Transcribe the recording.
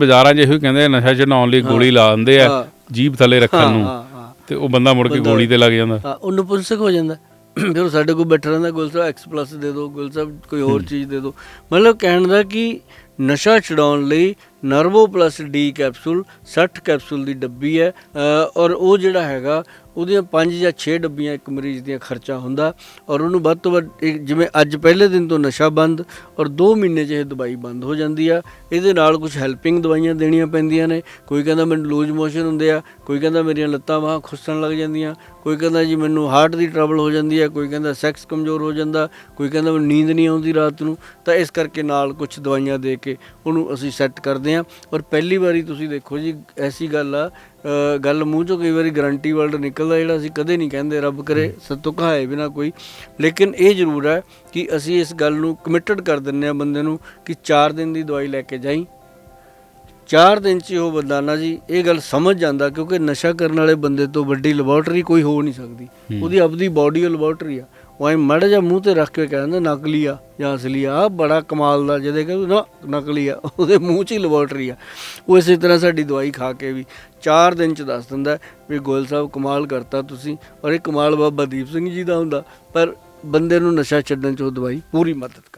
ਬਾਜ਼ਾਰਾਂ 'ਚ ਇਹੋ ਹੀ ਕਹਿੰਦੇ ਆ, ਨਸ਼ਾ ਛਡਾਉਣ ਲਈ ਗੋਲੀ ਲਾ ਦਿੰਦੇ ਆ। ਜੀਭ ਥੱਲੇ ਰੱਖਣ ਨੂੰ। ਹਾਂ ਤੇ ਉਹ ਬੰਦਾ ਮੁੜ ਕੇ ਗੋਲੀ ਤੇ ਲੱਗ ਜਾਂਦਾ। ਹਾਂ ਉਹ ਨਪੁੰਸਕ ਹੋ ਜਾਂਦਾ। ਫਿਰ ਉਹ ਸਾਡੇ ਕੋਲ ਬੈਠਾ ਰਹਿੰਦਾ ਗੁਲ ਸਾਹਿਬ ਐਕਸ ਪਲੱਸ ਦੇ ਦਿਓ ਗੁਲ ਸਾਹਿਬ ਕੋਈ ਹੋਰ ਚੀਜ਼ ਦੇ ਦਿਓ ਮਤਲਬ ਕਹਿਣ ਦਾ ਕਿ ਨਸ਼ਾ ਛਡਾਉਣ ਲਈ Nervo plus D capsule 60 capsule ਦੀ ਡੱਬੀ ਹੈ। ਔਰ ਉਹ ਜਿਹੜਾ ਹੈਗਾ, ਉਹਦੀਆਂ 5 ਜਾਂ 6 ਡੱਬੀਆਂ ਇੱਕ ਮਰੀਜ਼ ਦੀਆਂ ਖਰਚਾ ਹੁੰਦਾ। ਔਰ ਉਹਨੂੰ ਵੱਧ ਤੋਂ ਵੱਧ ਇੱਕ ਜਿਵੇਂ ਅੱਜ ਪਹਿਲੇ ਦਿਨ ਤੋਂ ਨਸ਼ਾ ਬੰਦ ਔਰ 2 ਮਹੀਨੇ 'ਚ ਇਹ ਦਵਾਈ ਬੰਦ ਹੋ ਜਾਂਦੀ ਆ। ਇਹਦੇ ਨਾਲ ਕੁਝ ਹੈਲਪਿੰਗ ਦਵਾਈਆਂ ਦੇਣੀਆਂ ਪੈਂਦੀਆਂ ਨੇ। ਕੋਈ ਕਹਿੰਦਾ ਮੈਨੂੰ ਲੂਜ਼ ਮੋਸ਼ਨ ਹੁੰਦੇ ਆ, ਕੋਈ ਕਹਿੰਦਾ ਮੇਰੀਆਂ ਲੱਤਾਂ ਬਾਹਾਂ ਖੁੱਸਣ ਲੱਗ ਜਾਂਦੀਆਂ, ਕੋਈ ਕਹਿੰਦਾ ਜੀ ਮੈਨੂੰ ਹਾਰਟ ਦੀ ਟਰਬਲ ਹੋ ਜਾਂਦੀ ਹੈ ਕੋਈ ਕਹਿੰਦਾ ਸੈਕਸ ਕਮਜ਼ੋਰ ਹੋ ਜਾਂਦਾ, ਕੋਈ ਕਹਿੰਦਾ ਮੈਨੂੰ ਨੀਂਦ ਨਹੀਂ ਆਉਂਦੀ ਰਾਤ ਨੂੰ। ਤਾਂ ਇਸ ਕਰਕੇ ਨਾਲ ਕੁਝ ਦਵਾਈਆਂ ਦੇ ਕੇ ਉਹਨੂੰ ਅਸੀਂ ਸੈੱਟ ਕਰਦੇ ਹਾਂ। ਔਰ ਪਹਿਲੀ ਵਾਰੀ ਤੁਸੀਂ ਦੇਖੋ ਜੀ ਐਸੀ ਗੱਲ ਆ ਗੱਲ ਮੂੰਹ ਚੋਂ ਕਈ ਵਾਰੀ ਗਾਰੰਟੀ ਵਰਡ ਨਿਕਲਦਾ ਜਿਹੜਾ ਅਸੀਂ ਕਦੇ ਨਹੀਂ ਕਹਿੰਦੇ ਰੱਬ ਕਰੇ ਸਤੋਂ ਕਹਾਏ ਬਿਨਾ ਕੋਈ। ਲੇਕਿਨ ਇਹ ਜ਼ਰੂਰ ਹੈ ਕਿ ਅਸੀਂ ਇਸ ਗੱਲ ਨੂੰ ਕਮਿਟਡ ਕਰ ਦਿੰਨੇ ਆ ਬੰਦੇ ਨੂੰ ਕਿ 4 ਦਿਨ ਦੀ ਦਵਾਈ ਲੈ ਕੇ ਜਾਈ। ਚਾਰ ਦਿਨ ਚ ਉਹ ਬੰਦਾ ਨਾ ਜੀ ਇਹ ਗੱਲ ਸਮਝ ਜਾਂਦਾ ਕਿਉਂਕਿ ਨਸ਼ਾ ਕਰਨ ਵਾਲੇ ਬੰਦੇ ਤੋਂ ਵੱਡੀ ਲੈਬੋਰਟਰੀ ਕੋਈ ਹੋ ਨਹੀਂ ਸਕਦੀ। ਉਹਦੀ ਆਪਦੀ ਬਾਡੀ ਲੈਬੋਰਟਰੀ ਆ। ਉਹ ਐ ਮੜ ਜਾ ਮੂੰਹ ਤੇ ਰੱਖ ਕੇ ਕਹਿੰਦਾ ਨਕਲੀ ਆ, ਜਾਂ ਅਸਲੀ ਆ, ਆਹ ਬੜਾ ਕਮਾਲ ਦਾ, ਜਿਹਦੇ ਕਹਿੰਦੇ ਨਾ ਨਕਲੀ ਆ, ਉਹਦੇ ਮੂੰਹ 'ਚ ਹੀ ਲੈਬੋਰਟਰੀ ਆ। ਉਹ ਇਸੇ ਤਰ੍ਹਾਂ ਸਾਡੀ ਦਵਾਈ ਖਾ ਕੇ ਵੀ 4 ਦਿਨ ਚ ਦੱਸ ਦਿੰਦਾ ਵੀ ਗੋਇਲ ਸਾਹਿਬ ਕਮਾਲ ਕਰਤਾ ਤੁਸੀਂ, ਔਰ ਇਹ ਕਮਾਲ ਬਾਬਾ ਦੀਪ ਸਿੰਘ ਜੀ ਦਾ ਹੁੰਦਾ, ਪਰ ਬੰਦੇ ਨੂੰ ਨਸ਼ਾ ਛੱਡਣ ਚ ਉਹ ਦਵਾਈ ਪੂਰੀ ਮਦਦ ਕਰ